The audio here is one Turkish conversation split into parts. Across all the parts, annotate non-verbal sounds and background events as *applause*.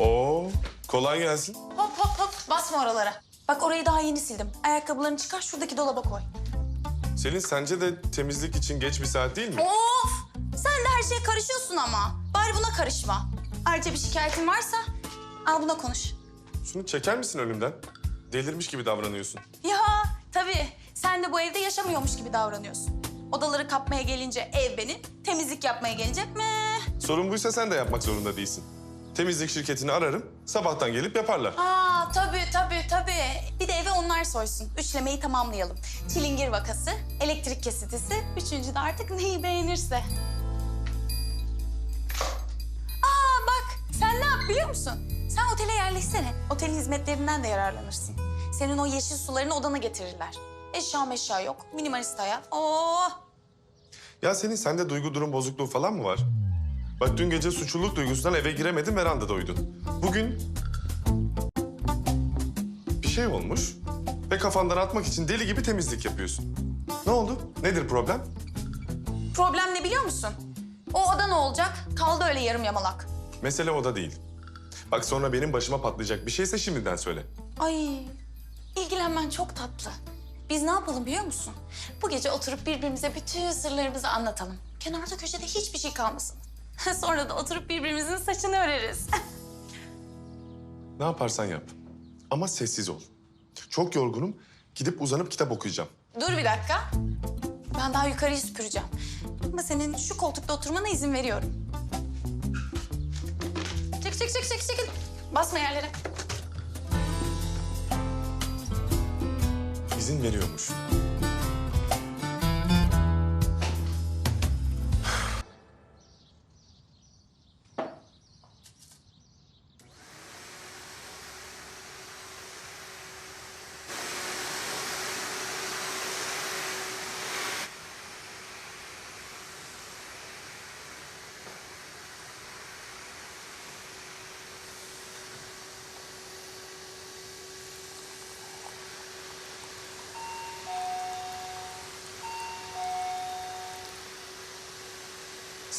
Oo, kolay gelsin. Hop hop hop basma oralara. Bak orayı daha yeni sildim. Ayakkabılarını çıkar şuradaki dolaba koy. Selin sence de temizlik için geç bir saat değil mi? Of! Sen de her şeye karışıyorsun ama. Bari buna karışma. Ayrıca bir şikayetin varsa al buna konuş. Şunu çeker misin önümden? Delirmiş gibi davranıyorsun. Ya tabii sen de bu evde yaşamıyormuş gibi davranıyorsun. Odaları kapmaya gelince ev benim, temizlik yapmaya gelince mi? Sorun buysa sen de yapmak zorunda değilsin. Temizlik şirketini ararım, sabahtan gelip yaparlar. Aa tabii tabii tabii. Bir de eve onlar soysun. Üçlemeyi tamamlayalım. Çilingir vakası, elektrik kesintisi, üçüncü de artık neyi beğenirse. Aa bak sen ne yap biliyor musun? Sen otele yerleşsene. Otelin hizmetlerinden de yararlanırsın. Senin o yeşil sularını odana getirirler. Eşya meşya yok. Minimalist hayat. Oo. Ya senin sende duygu durum bozukluğu falan mı var? Bak dün gece suçluluk duygusundan eve giremedin, verandada uyudun. Bugün bir şey olmuş ve kafandan atmak için deli gibi temizlik yapıyorsun. Ne oldu? Nedir problem? Problem ne biliyor musun? O oda ne olacak? Kaldı öyle yarım yamalak. Mesele o da değil. Bak sonra benim başıma patlayacak bir şeyse şimdiden söyle. Ay, ilgilenmen çok tatlı. Biz ne yapalım biliyor musun? Bu gece oturup birbirimize bütün sırlarımızı anlatalım. Kenarda köşede hiçbir şey kalmasın. *laughs* Sonra da oturup birbirimizin saçını öreriz. Ne yaparsan yap. Ama sessiz ol. Çok yorgunum. Gidip uzanıp kitap okuyacağım. Dur bir dakika. Ben daha yukarıyı süpüreceğim. Ama senin şu koltukta oturmana izin veriyorum. Çek, çek, çek, çek, çek. Basma yerlere. İzin veriyormuş.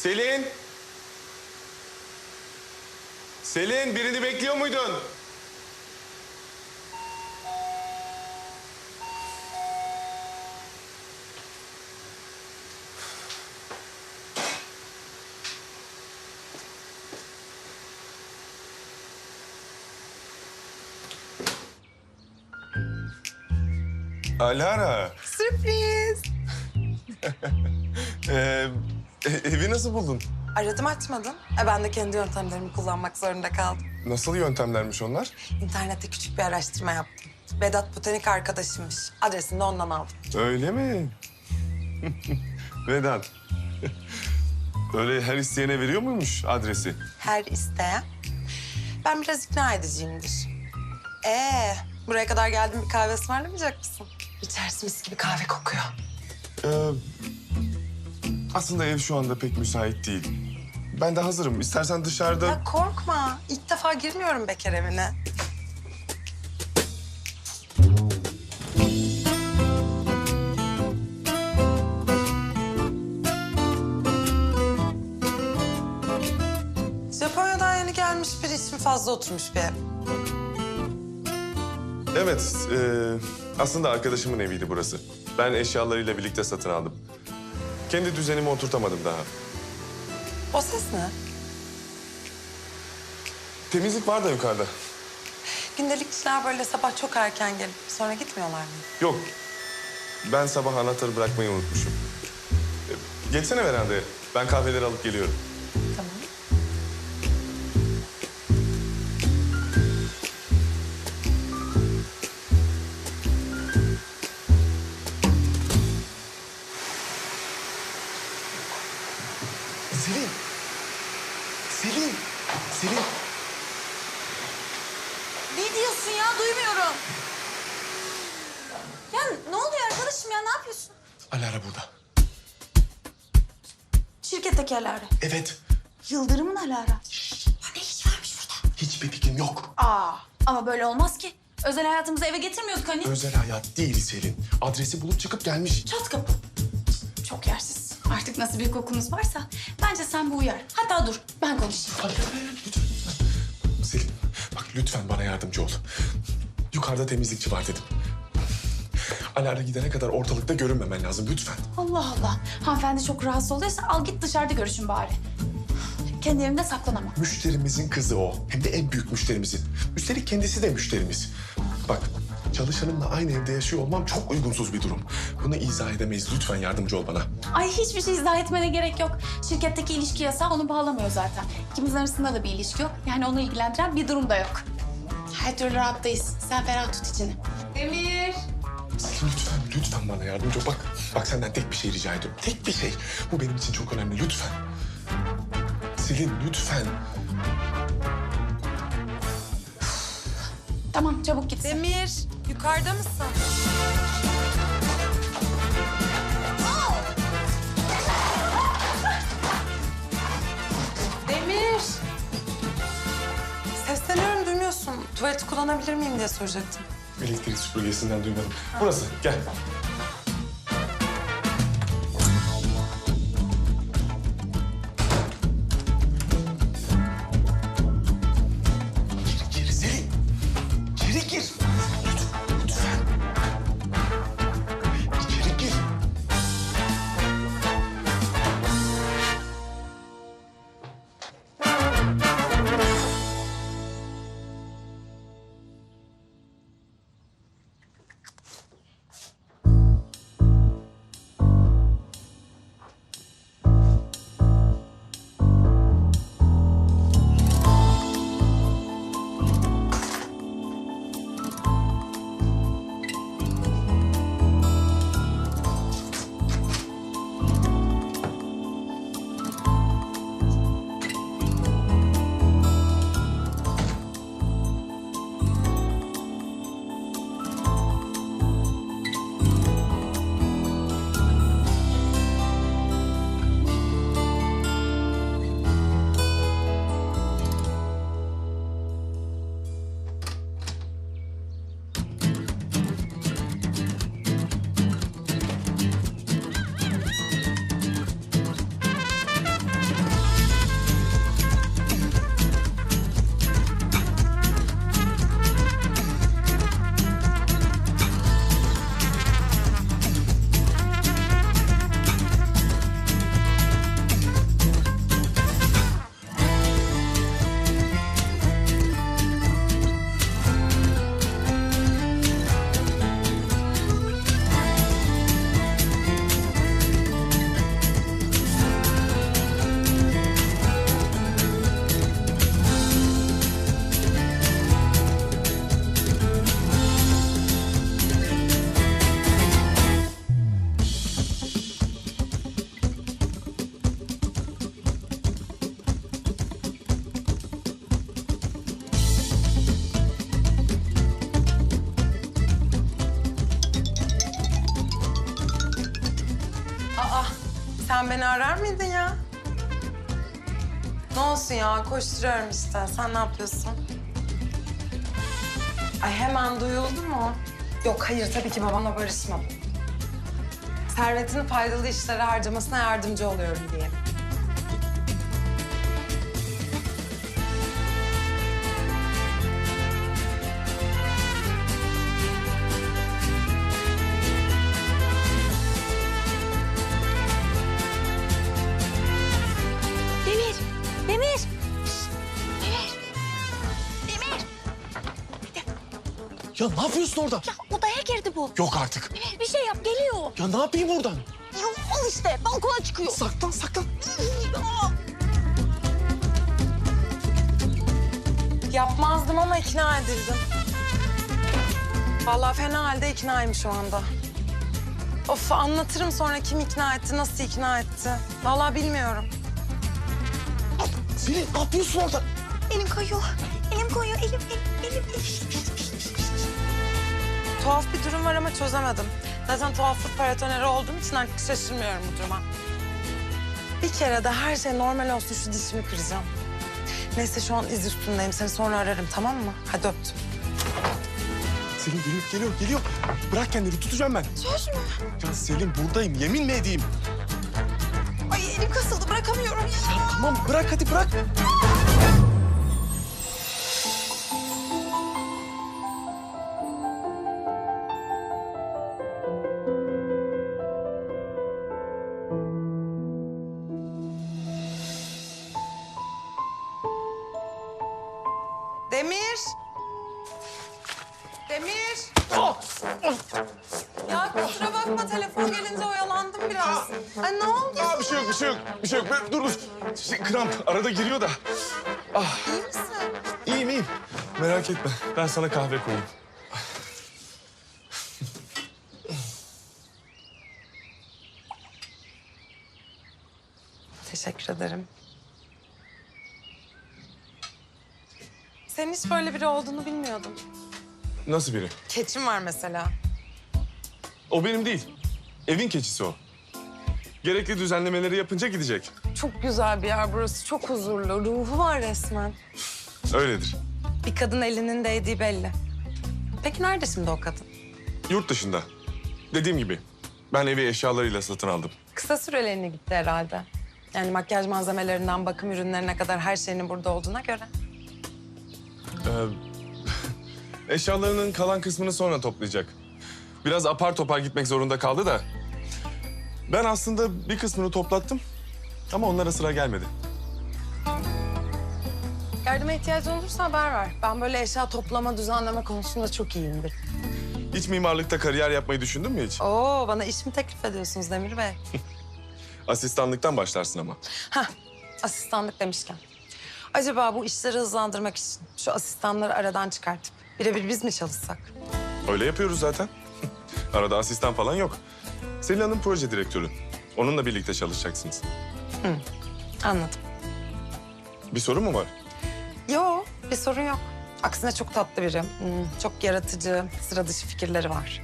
Selin! Selin birini bekliyor muydun? Alara, Sürpriz. *laughs* ee, e- evi nasıl buldun? Aradım açmadın. E ben de kendi yöntemlerimi kullanmak zorunda kaldım. Nasıl yöntemlermiş onlar? İnternette küçük bir araştırma yaptım. Vedat botanik arkadaşımmış. Adresini de ondan aldım. Öyle mi? *laughs* Vedat. *laughs* Öyle her isteyene veriyor muymuş adresi? Her isteyen. Ben biraz ikna ediciyimdir. Ee, buraya kadar geldim bir kahve ısmarlamayacak mısın? İçerisi mis gibi kahve kokuyor. Ee, aslında ev şu anda pek müsait değil. Ben de hazırım. İstersen dışarıda... Ya korkma. İlk defa girmiyorum bekar evine. Japonya'dan yeni gelmiş bir ismi fazla oturmuş bir ev. Evet, e, aslında arkadaşımın eviydi burası. Ben eşyalarıyla birlikte satın aldım. Kendi düzenimi oturtamadım daha. O ses ne? Temizlik var da yukarıda. Gündelikçiler böyle sabah çok erken gelip sonra gitmiyorlar mı? Yok, ben sabah anahtarı bırakmayı unutmuşum. E, geçsene verandaya. Ben kahveleri alıp geliyorum. Şirketteki Alara. Evet. Yıldırım'ın Alara. Ne iş varmış burada? Hiçbir fikrim yok. Aa, ama böyle olmaz ki. Özel hayatımızı eve getirmiyorduk hani. Özel hayat değil Selin. Adresi bulup çıkıp gelmiş. Çat kapı. Çok yersiz. Artık nasıl bir kokunuz varsa bence sen bu uyar. Hatta dur ben konuşayım. Hayır, hayır. Lütfen, lütfen. Selin, lütfen bana yardımcı ol. Yukarıda temizlikçi var dedim. Alara gidene kadar ortalıkta görünmemen lazım lütfen. Allah Allah. Hanımefendi çok rahatsız oluyorsa al git dışarıda görüşün bari. Kendi evimde saklanamam. Müşterimizin kızı o. Hem de en büyük müşterimizin. Üstelik kendisi de müşterimiz. Bak çalışanımla aynı evde yaşıyor olmam çok uygunsuz bir durum. Bunu izah edemeyiz. Lütfen yardımcı ol bana. Ay hiçbir şey izah etmene gerek yok. Şirketteki ilişki yasağı onu bağlamıyor zaten. İkimizin arasında da bir ilişki yok. Yani onu ilgilendiren bir durum da yok. Her türlü rahattayız. Sen ferah tut içini. Bana yardımcı ol. Bak, bak senden tek bir şey rica ediyorum. Tek bir şey. Bu benim için çok önemli. Lütfen. Selin lütfen. Tamam çabuk git. Demir. Yukarıda mısın? Demir. Sesleniyorum duymuyorsun. Tuvaleti kullanabilir miyim diye soracaktım. Elektrik süpürgesinden duymadım. Burası, gel. Koşturuyorum işte. Sen ne yapıyorsun? Ay hemen duyuldu mu? Yok, hayır tabii ki babamla barışmam. Servet'in faydalı işlere harcamasına yardımcı oluyorum diye. Ya ne yapıyorsun orada? Ya odaya girdi bu. Yok artık. Demir bir şey yap geliyor. Ya ne yapayım oradan? Ya al işte balkona çıkıyor. Saklan, saklan. *laughs* Yapmazdım ama ikna edildim. Vallahi fena halde iknayım şu anda. Of anlatırım sonra kim ikna etti, nasıl ikna etti. Vallahi bilmiyorum. Selin ne yapıyorsun orada? Elim kayıyor. Elim kayıyor. Elim, elim, elim. Bir durum var ama çözemedim. Zaten tuhaflık paratoneri olduğum için artık şaşırmıyorum bu duruma. Bir kere de her şey normal olsun şu dişimi kıracağım. Neyse şu an iz üstündeyim. Seni sonra ararım tamam mı? Hadi öptüm. Selin geliyor, geliyor, geliyor. Bırak kendini, tutacağım ben. Söz mü? Ya Selin buradayım, yemin mi edeyim? Ay elim kasıldı bırakamıyorum ya. Ya tamam bırak hadi bırak. Şey yok, bir şey yok. Ben- dur dur. Şey, kramp arada giriyor da. İyi misin? İyiyim iyiyim. Merak etme. Ben sana kahve koyayım. Teşekkür ederim. Senin hiç böyle biri olduğunu bilmiyordum. Nasıl biri? Keçin var mesela. O benim değil. Evin keçisi o. Gerekli düzenlemeleri yapınca gidecek. Çok güzel bir yer burası. Çok huzurlu. Ruhu var resmen. Öyledir. Bir kadın elinin değdiği belli. Peki nerede şimdi o kadın? Yurt dışında. Dediğim gibi ben evi eşyalarıyla satın aldım. Kısa süreliğine gitti herhalde. Yani makyaj malzemelerinden bakım ürünlerine kadar her şeyinin burada olduğuna göre. Ee, *laughs* eşyalarının kalan kısmını sonra toplayacak. Biraz apar topar gitmek zorunda kaldı da. Ben aslında bir kısmını toplattım. Ama onlara sıra gelmedi. Yardıma ihtiyacı olursa haber ver. Ben böyle eşya toplama, düzenleme konusunda çok iyiyimdir. Hiç mimarlıkta kariyer yapmayı düşündün mü hiç? Oo, bana iş mi teklif ediyorsunuz Demir Bey? *laughs* Asistanlıktan başlarsın ama. Hah, asistanlık demişken. Acaba bu işleri hızlandırmak için şu asistanları aradan çıkartıp birebir biz mi çalışsak? Öyle yapıyoruz zaten. *laughs* Arada asistan falan yok. Selin Hanım proje direktörü. Onunla birlikte çalışacaksınız. Anladım. Bir sorun mu var? Yo, bir sorun yok. Aksine çok tatlı biri. Hmm, çok yaratıcı, sıra dışı fikirleri var.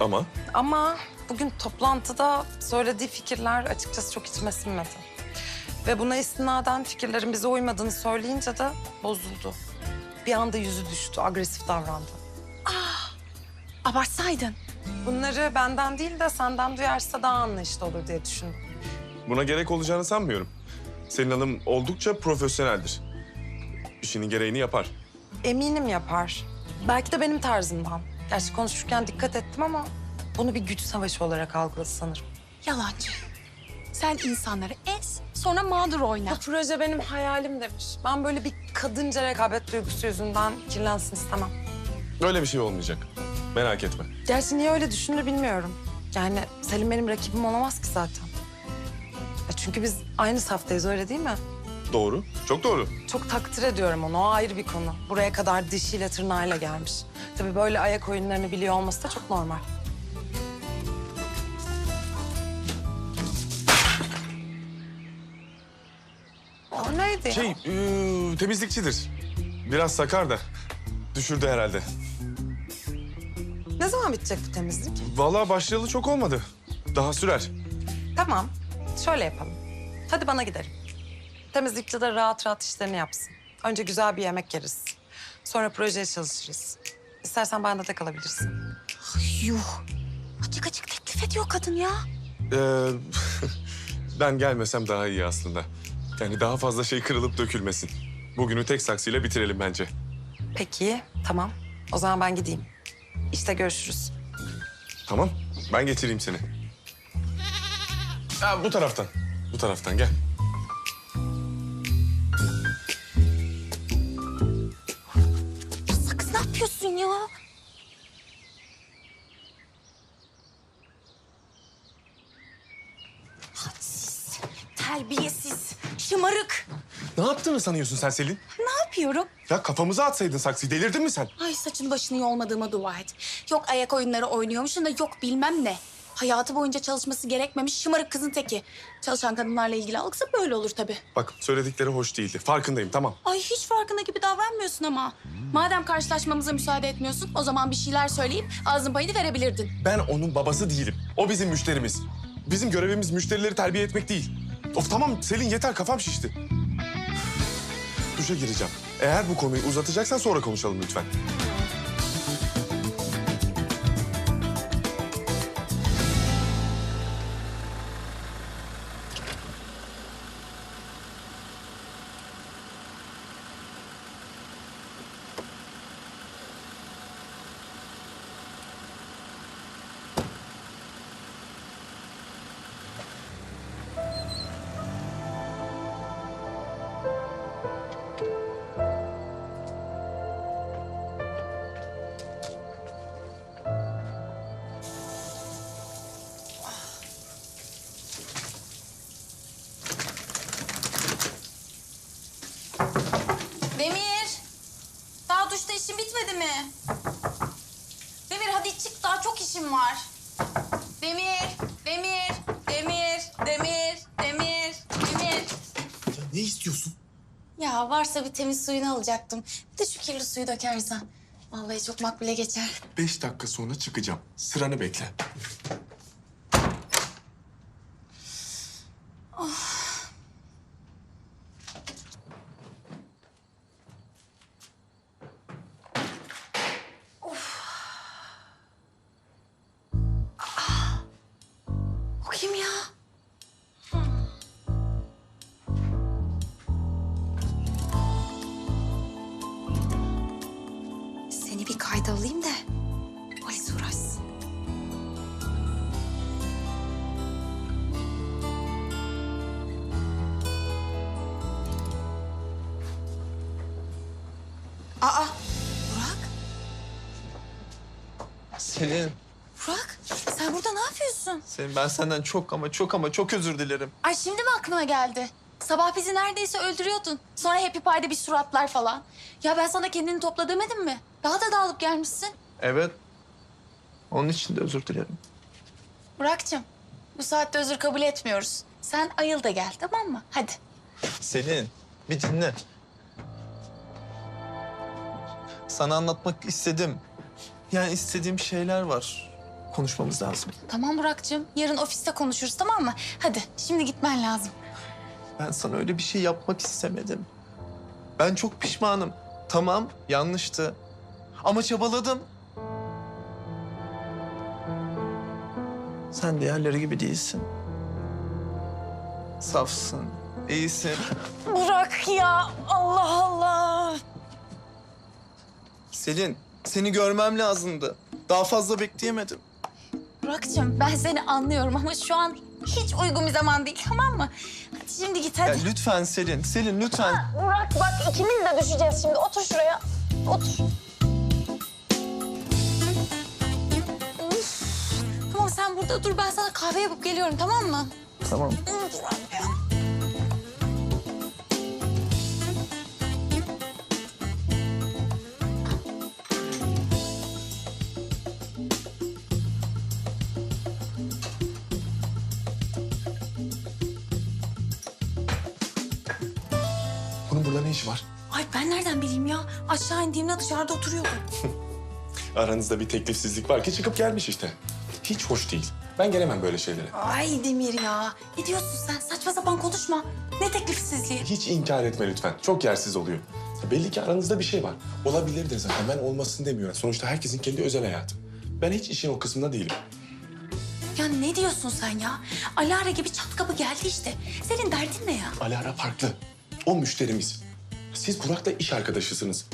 Ama Ama bugün toplantıda söylediği fikirler açıkçası çok içime sinmedi. Ve buna istinaden fikirlerin bize uymadığını söyleyince de bozuldu. Bir anda yüzü düştü, agresif davrandı. Abartsaydın. Bunları benden değil de senden duyarsa daha anlayışlı olur diye düşündüm. buna gerek olacağını sanmıyorum. Selin Hanım oldukça profesyoneldir. İşinin gereğini yapar. Eminim yapar. Belki de benim tarzımdan. Gerçi konuşurken dikkat ettim ama bunu bir güç savaşı olarak algıladı sanırım. Yalancı. Sen insanları ez, sonra mağdur oyna. Bu proje benim hayalim demiş. Ben böyle bir kadınca rekabet duygusu yüzünden kirlensin istemem. Öyle bir şey olmayacak. Merak etme. Gerçi niye öyle düşündü bilmiyorum. Yani Selim benim rakibim olamaz ki zaten. Ya çünkü biz aynı saftayız öyle değil mi? Doğru. Çok doğru. Çok takdir ediyorum onu. O ayrı bir konu. Buraya kadar dişiyle tırnağıyla gelmiş. Tabii böyle ayak oyunlarını biliyor olması da çok normal. O neydi ya? Şey, ee, temizlikçidir. Biraz sakar da. Düşürdü herhalde. Zaman bitecek bu temizlik? Vallahi başlayalı çok olmadı. Daha sürer. Tamam. Şöyle yapalım. Hadi bana gidelim. Temizlikçi de rahat rahat işlerini yapsın. Önce güzel bir yemek yeriz. Sonra projeye çalışırız. İstersen bende de kalabilirsin. Yuh. Açık açık teklif ediyor kadın ya. Ee, *laughs* ben gelmesem daha iyi aslında. Yani daha fazla şey kırılıp dökülmesin. Bugünü tek saksıyla bitirelim bence. Peki, tamam. O zaman ben gideyim. İşte görüşürüz. Tamam, ben getireyim seni. Ha, bu taraftan. Bu taraftan gel. Sakız ne yapıyorsun ya? Hadsiz, terbiyesiz, şımarık. Ne yaptığını sanıyorsun sen Selin? Ne yapıyorum? Ya kafamıza atsaydın saksıyı. Delirdin mi sen? Ay saçın başını yolmadığıma dua et. Yok ayak oyunları oynuyormuşsun da yok bilmem ne. Hayatı boyunca çalışması gerekmemiş şımarık kızın teki. Çalışan kadınlarla ilgili algısı böyle olur tabii. Bak söyledikleri hoş değildi. Farkındayım tamam. Ay hiç farkında gibi davranmıyorsun ama. Madem karşılaşmamıza müsaade etmiyorsun o zaman bir şeyler söyleyip ağzın payını verebilirdin. Ben onun babası değilim. O bizim müşterimiz. Bizim görevimiz müşterileri terbiye etmek değil. Of tamam Selin yeter kafam şişti. Duşa gireceğim. Eğer bu konuyu uzatacaksan sonra konuşalım lütfen. İstiyorsun? Ya varsa bir temiz suyunu alacaktım. Bir de şu kirli suyu dökersen. Vallahi çok makbule geçer. Beş dakika sonra çıkacağım. Sıranı bekle. Selin, Burak sen burada ne yapıyorsun? Selin ben senden çok ama çok ama çok özür dilerim. Ay şimdi mi aklına geldi? Sabah bizi neredeyse öldürüyordun. Sonra Happy Pie'de bir suratlar falan. Ya ben sana kendini topla demedim mi? Daha da dağılıp gelmişsin. Evet. Onun için de özür dilerim. Burak'cığım bu saatte özür kabul etmiyoruz. Sen ayıl da gel tamam mı? Hadi. Selin, bir dinle. Sana anlatmak istedim. Yani istediğim şeyler var. Konuşmamız lazım. Tamam Burak'cığım. Yarın ofiste konuşuruz tamam mı? Hadi şimdi gitmen lazım. Ben sana öyle bir şey yapmak istemedim. Ben çok pişmanım. Tamam, yanlıştı. Ama çabaladım. Sen diğerleri gibi değilsin. Safsın, iyisin. Burak ya Allah Allah. Selin, seni görmem lazımdı. Daha fazla bekleyemedim. Burak'cığım ben seni anlıyorum ama şu an hiç uygun bir zaman değil tamam mı? Hadi şimdi git hadi. Ya lütfen Selin, Selin lütfen. Burak bak ikimiz de düşeceğiz şimdi. Otur şuraya. Otur. Tamam sen burada dur. Ben sana kahve yapıp geliyorum tamam mı? Tamam. Dur Burak ya. Aşağı indiğimde dışarıda oturuyordu. *laughs* Aranızda bir teklifsizlik var ki çıkıp gelmiş işte. Hiç hoş değil. Ben gelemem böyle şeylere. Ay Demir ya. Ne diyorsun sen? Saçma sapan konuşma. Ne teklifsizliği? Hiç inkar etme lütfen. Çok yersiz oluyor. Ya Belli ki aranızda bir şey var. Olabilir de zaten. Ben olmasın demiyorum. Sonuçta herkesin kendi özel hayatı. Ben hiç işin o kısmında değilim. Ya ne diyorsun sen ya? Alara gibi çat kapı geldi işte. Senin derdin ne ya? Alara farklı. O müşterimiz. Siz Burak'la iş arkadaşısınız.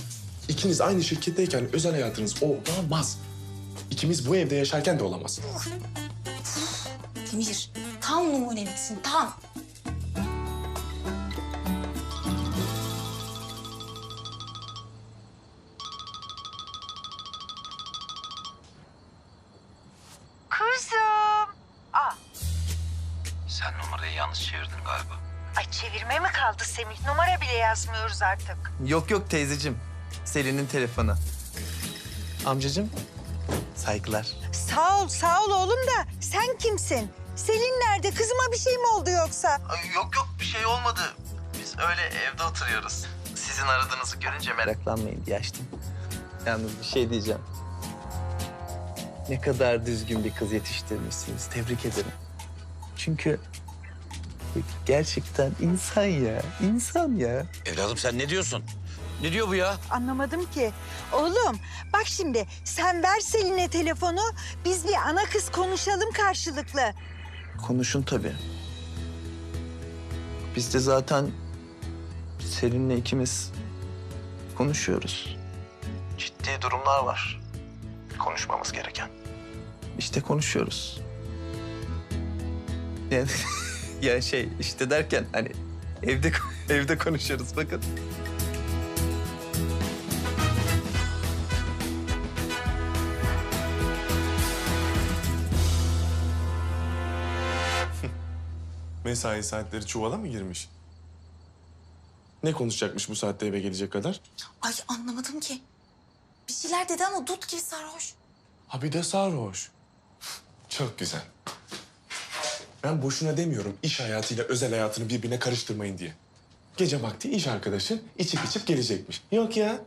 İkiniz aynı şirketteyken özel hayatınız olamaz. İkimiz bu evde yaşarken de olamaz. Demir, tam numuneliksin, tam. Kızım. Aa, Sen numarayı yanlış çevirdin galiba. ay çevirme mi kaldı Semih? Numara bile yazmıyoruz artık. Yok yok teyzeciğim. Selin'in telefonu. Amcacığım, saygılar. Sağ ol, sağ ol oğlum da sen kimsin? Selin nerede? Kızıma bir şey mi oldu yoksa? Yok yok bir şey olmadı. Biz öyle evde oturuyoruz. Sizin aradığınızı görünce meraklanmayın diye açtım. Yalnız bir şey diyeceğim. Ne kadar düzgün bir kız yetiştirmişsiniz. Tebrik ederim. Çünkü gerçekten insan ya. insan ya. Evladım sen ne diyorsun? Ne diyor bu ya? Anlamadım ki. Oğlum bak şimdi sen ver Selin'e telefonu. Biz bir ana kız konuşalım karşılıklı. Konuşun tabii. Biz de zaten Selin'le ikimiz konuşuyoruz. Ciddi durumlar var. Konuşmamız gereken. İşte konuşuyoruz. *laughs* Yani, ya şey işte derken hani evde evde konuşuyoruz bakın. Mesai saatleri çuvala mı girmiş? Ne konuşacakmış bu saatte eve gelecek kadar? Ay anlamadım ki. Bir şeyler dedi ama dut gibi sarhoş. Ha bir de sarhoş. Çok güzel. Ben boşuna demiyorum iş hayatıyla özel hayatını birbirine karıştırmayın diye. Gece vakti iş arkadaşı içip içip gelecekmiş. Yok ya.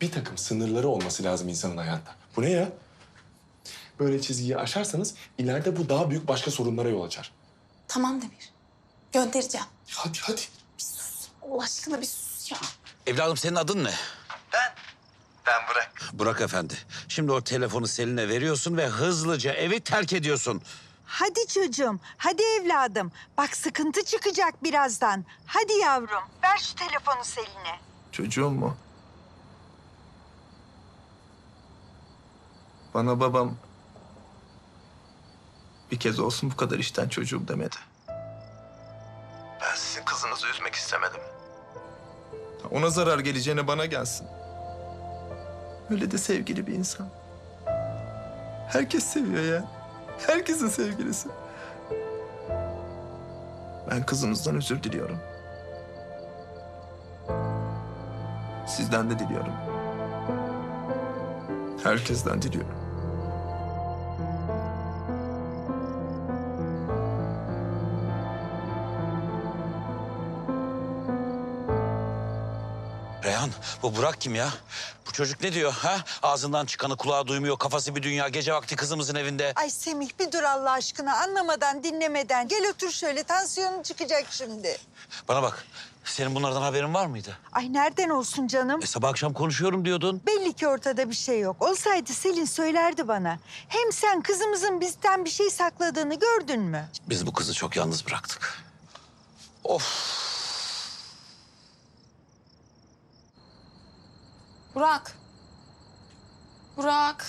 Bir takım sınırları olması lazım insanın hayatta. Bu ne ya? Böyle çizgiyi aşarsanız ileride bu daha büyük başka sorunlara yol açar. Tamam Demir. Göndereceğim. Hadi hadi. Allah aşkına bir sus ya. Evladım senin adın ne? Ben, ben Burak. Burak Efendi. Şimdi o telefonu Selin'e veriyorsun ve hızlıca evi terk ediyorsun. Hadi çocuğum, hadi evladım. Bak sıkıntı çıkacak birazdan. Hadi yavrum, ver şu telefonu Selin'e. Çocuğum mu? Bana babam bir kez olsun bu kadar işten çocuğum demedi. Ben sizin kızınızı üzmek istemedim. Ona zarar geleceğine bana gelsin. Öyle de sevgili bir insan. Herkes seviyor ya. Herkesin sevgilisi. Ben kızınızdan özür diliyorum. Sizden de diliyorum. Herkesten diliyorum. Reyhan bu Burak kim ya? Bu çocuk ne diyor ha? Ağzından çıkanı kulağı duymuyor. Kafası bir dünya. Gece vakti kızımızın evinde. Ay Semih bir dur Allah aşkına anlamadan dinlemeden. Gel otur şöyle tansiyonun çıkacak şimdi. Bana bak. Senin bunlardan haberin var mıydı? Ay nereden olsun canım? E, sabah akşam konuşuyorum diyordun. Belli ki ortada bir şey yok. Olsaydı Selin söylerdi bana. Hem sen kızımızın bizden bir şey sakladığını gördün mü? Biz bu kızı çok yalnız bıraktık. Of. Burak. Burak.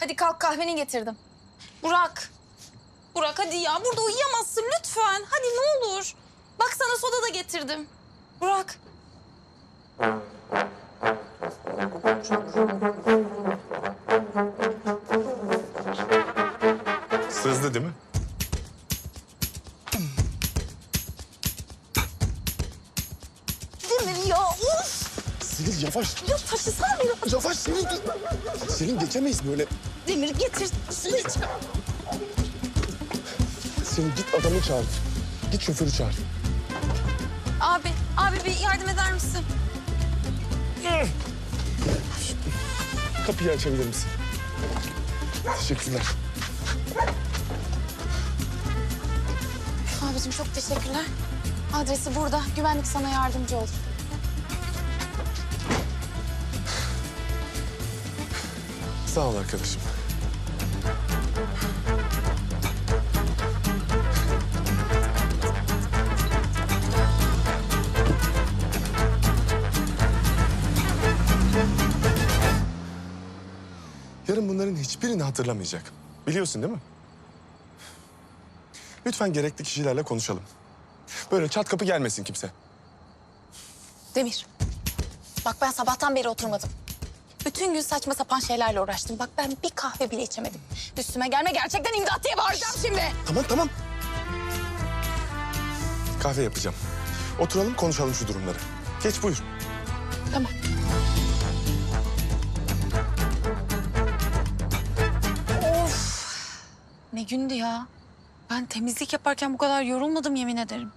Hadi kalk kahveni getirdim. Burak. Burak hadi ya burada uyuyamazsın lütfen. Hadi ne olur. Bak sana soda da getirdim. Burak. Sızdı değil mi? Yavaş. Ya taşısana beni. Yavaş Selin. Selin geçemeyiz böyle. Demir getir. İç. Selin git adamı çağır. Git şoförü çağır. Abi, abi bir yardım eder misin? Kapıyı açabilir misin? Teşekkürler. Abicim çok teşekkürler. Adresi burada. Güvenlik sana yardımcı olur. Sağ ol arkadaşım. Yarın bunların hiçbirini hatırlamayacak. Biliyorsun değil mi? Lütfen gerekli kişilerle konuşalım. Böyle çat kapı gelmesin kimse. Demir. Bak ben sabahtan beri oturmadım. Bütün gün saçma sapan şeylerle uğraştım. Bak ben bir kahve bile içemedim. Üstüme gelme gerçekten imdat diye bağıracağım şimdi. Tamam tamam. Kahve yapacağım. Oturalım konuşalım şu durumları. Geç buyur. Tamam. Of. Ne gündü ya. Ben temizlik yaparken bu kadar yorulmadım yemin ederim.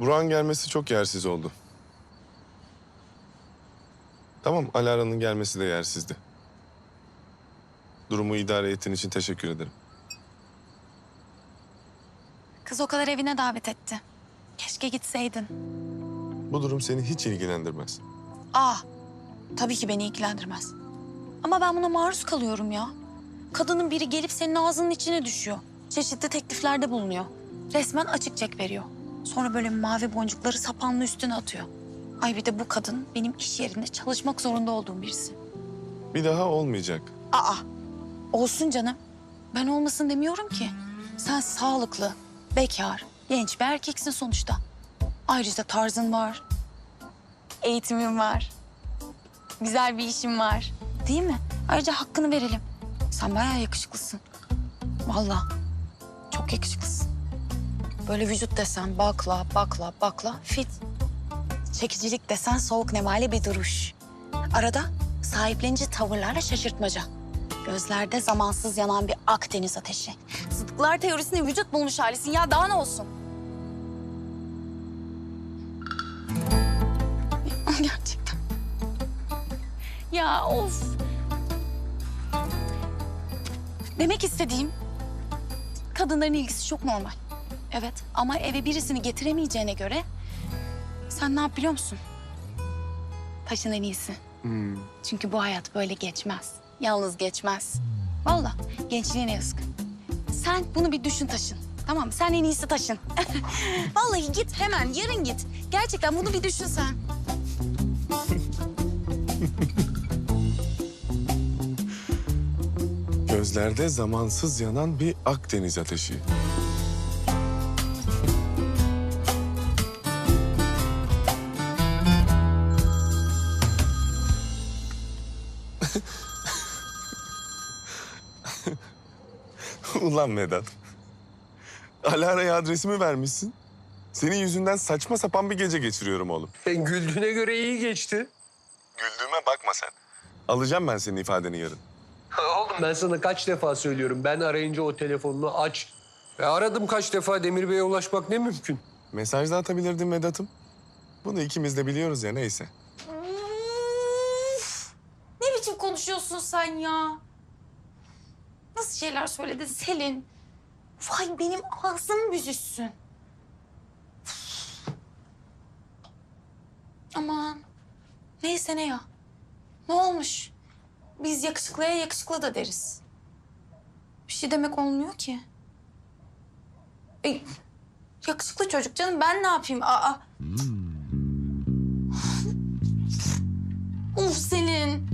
Burak'ın gelmesi çok yersiz oldu. Tamam, Alara'nın gelmesi de yersizdi. Durumu idare ettiğin için teşekkür ederim. Kız o kadar evine davet etti. Keşke gitseydin. Bu durum seni hiç ilgilendirmez. Aa, tabii ki beni ilgilendirmez. Ama ben buna maruz kalıyorum ya. Kadının biri gelip senin ağzının içine düşüyor. Çeşitli tekliflerde bulunuyor. Resmen açık çek veriyor. Sonra böyle mavi boncukları sapanlı üstüne atıyor. Ay bir de bu kadın benim iş yerinde çalışmak zorunda olduğum birisi. Bir daha olmayacak. Aa, olsun canım. Ben olmasın demiyorum ki. Sen sağlıklı, bekar, genç bir erkeksin sonuçta. Ayrıca tarzın var. Eğitimin var. Güzel bir işin var. Değil mi? Ayrıca hakkını verelim. Sen bayağı yakışıklısın. Vallahi. Çok yakışıklısın. Böyle vücut desen bakla, bakla, bakla, fit. Çekicilik desen soğuk nemali bir duruş. Arada sahiplenici tavırlarla şaşırtmaca. Gözlerde zamansız yanan bir Akdeniz ateşi. Zıtlıklar teorisinin vücut bulmuş halisin ya daha ne olsun? *laughs* Gerçekten. Ya of. Demek istediğim kadınların ilgisi çok normal. Evet ama eve birisini getiremeyeceğine göre sen ne yap biliyor musun? Taşın en iyisi. Çünkü bu hayat böyle geçmez. Yalnız geçmez. Vallahi gençliğine yazık. Sen bunu bir düşün taşın. Tamam mı? Sen en iyisi taşın. *laughs* Vallahi git hemen yarın git. Gerçekten bunu bir düşün sen. Gözlerde zamansız yanan bir Akdeniz ateşi. Ulan Vedat. Alara'ya adresimi vermişsin. Senin yüzünden saçma sapan bir gece geçiriyorum oğlum. Ben güldüğüne göre iyi geçti. Güldüğüme bakma sen. Alacağım ben senin ifadeni yarın. Oğlum ben sana kaç defa söylüyorum. Ben arayınca o telefonunu aç. Ve aradım kaç defa Demir Bey'e ulaşmak ne mümkün. Mesaj da atabilirdin Vedat'ım. Bunu ikimiz de biliyoruz ya neyse. Of! Ne biçim konuşuyorsun sen ya? Nasıl şeyler söyledin Selin? Vay benim ağzım büzüşsün. Aman neyse ne ya. Ne olmuş? Biz yakışıklıya yakışıklı da deriz. Bir şey demek olmuyor ki. E, yakışıklı çocuk canım ben ne yapayım? Aa. Uf Selin.